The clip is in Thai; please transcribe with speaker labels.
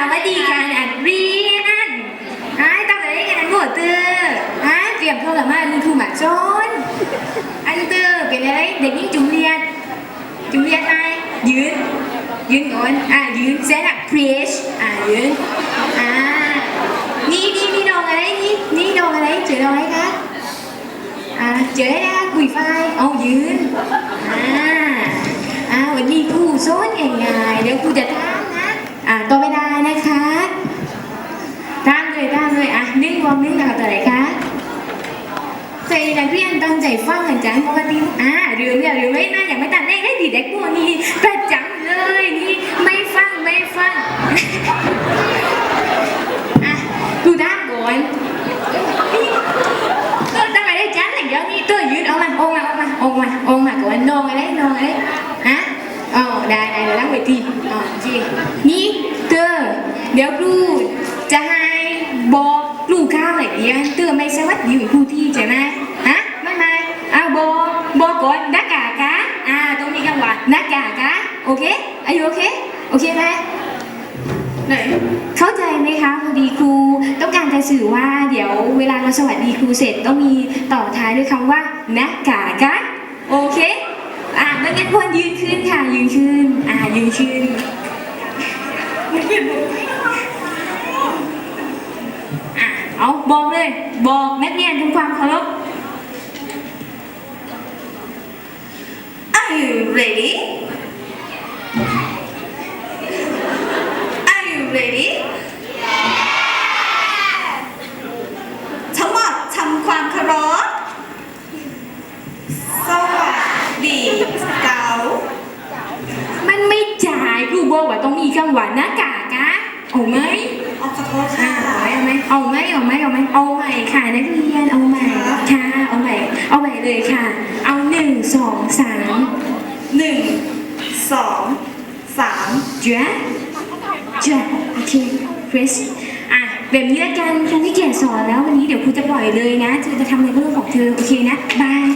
Speaker 1: สวัสดีค่ะอันรียนไอ้ตั้งแต่กันหมดเตอร์ไอ้เตรียมตัวหรือไม่มึงคือหมาจนอันเตอร์เป็นอะไรเด็กนี่จุ่มเรียนจุ่มเรียนไอ้ยืนยืนก่อนอะยืนเซตอะเพรสอะยืนอ่านี่นี่นี่ดองอะไรนี่นี่ดองอะไรเจอดองอะไรคะอ่าเจอได้คุยไฟเอายืนอ่าอ่าวันนี้ครูสอนง่ายๆเดี๋ยวครูจะถามนะ อ่าต่อไปได้นะคะตามเลยตามเลย อะนึ่งวอมนึ่งกับตัวไหนคะใจนักเรียนตั้งใจฟังอาจารย์ปกติอ่าเรื่องอย่าเรื่องไม่น่าอย่างไม่ตัดเลขให้ดีเด็กพวกนี้ประจำเลยนี่ไม่ฟังไม่ฟังอะดูด้านก่อนตั้งใจได้จ้าแต่เดี๋ยวนี้ตัวยืนเอามาเอามาเอามาเอามาเอามาก่อนนองอะไรนองอะไรฮะอ๋อได้ได้เดี๋ยวล้างเวทีอ๋อจริงนี่เตอเดี๋ยวครูจะให้บอกลูกข้าว อะไรเดียวเตอไม่สวัสดีกับครูที่ใช่ไหมฮะไม่ไม่เอาโบอกบกก่อนนักกากะอ่าตรงนี้กันว่านักกากะโอเคอายุโอเคโอเคไหมไหนเข้าใจไหมคะพอดีครูต้องการจะสื่อว่าเดี๋ยวเวลาเราสวัสดีครูเสร็จต้องมีต่อท้ายด้วยคำว่านะกกากะโอเคอะนักเรียนควรยืนขึ้นค่ะยืนขึ้นอ่ายืนขึ้นอ่ บอกเลย บอกนักเรียนทำความเคารพ Are you ready? Are you ready?
Speaker 2: ทั้งหมดทำความเคารพ สวัสดีเก๋า
Speaker 1: มันไม่จ่ายครูบอกว่าต้องมีคำว่าหน้ากากะเอาไหม
Speaker 2: ออกขอโทษ
Speaker 1: อ่า
Speaker 2: ค่ะ
Speaker 1: เอาไหมเอาไหมเอาไหม เอาใหม่ค่ะนักเรียนเอาใหม่ค่ะเอาใหม่เอาใหม่เลยค่ะ เอาหนึ่งสองสาม
Speaker 2: หนึ่งสองสาม
Speaker 1: จ้ะจ้าโอเคเพรสอะแบบนี้ละกันครูที่เกียนสอนแล้ววันนี้เดี๋ยวครูจะปล่อยเลยนะเธอจะทำอะไรก็เรื่องของเธอโอเคนะบาย